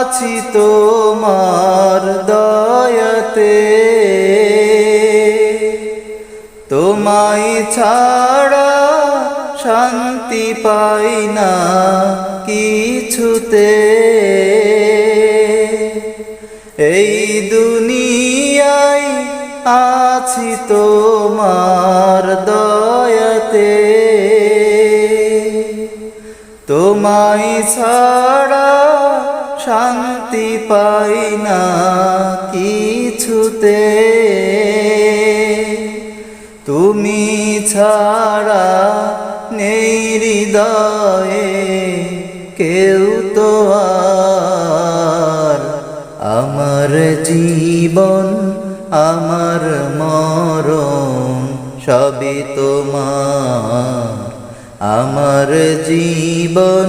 আছি তোমার দয়াতে। তোমায় ছাড়া শান্তি পাই না কিছুতে। এই দুনিয়ায় আছি তোমার দয়াতে। তোমায় ছাড়া শান্তি পাই না কিছুতে। তুমি ছাড়া নেই হৃদয়ে, কেউ তো আমার জীবন, আমার মরণ সবই তোমার। আমার জীবন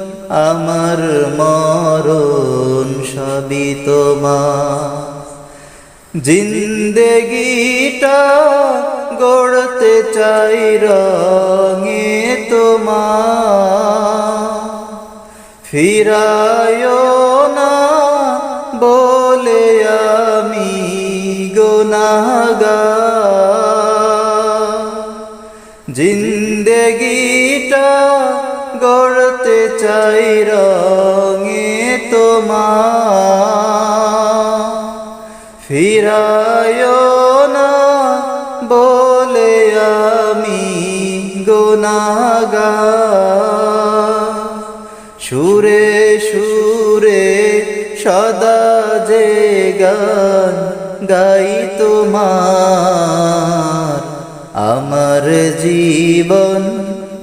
আমার মরণ সবই তোমার। জিন্দেগিটা গড়তে চাই রঙে তোমার। ফিরায় না বলে আমি গোনাগা জিন্দেগিটা গড়তে চাই রঙে তোমার। ফিরায় না বলে আমি গোনাগা সুরে সুরে সদা যে গান গাই তোমার। আমার জীবন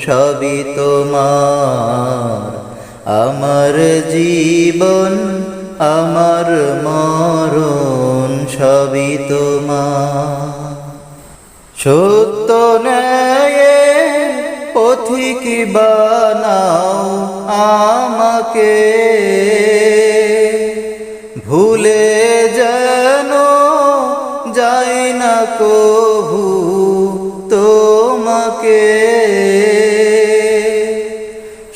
সবই তোমার। আমার জীবন, আমার মরণ সবই তোমার। সত্য ন্যায়ে পথিক বানাও আমাকে। ভুলে যেন যাই না কভু তোমাকে।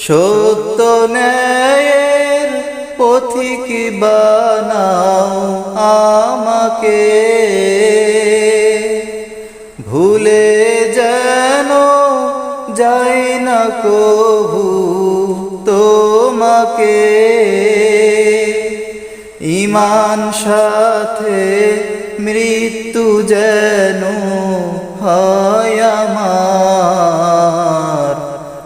সত্য ন্যায়ের পথিক বানাও আমাকে। ভুলে যেন যাই না কভু তোমাকে। ইমান সাথে মৃত্যু যেন হয় আমার।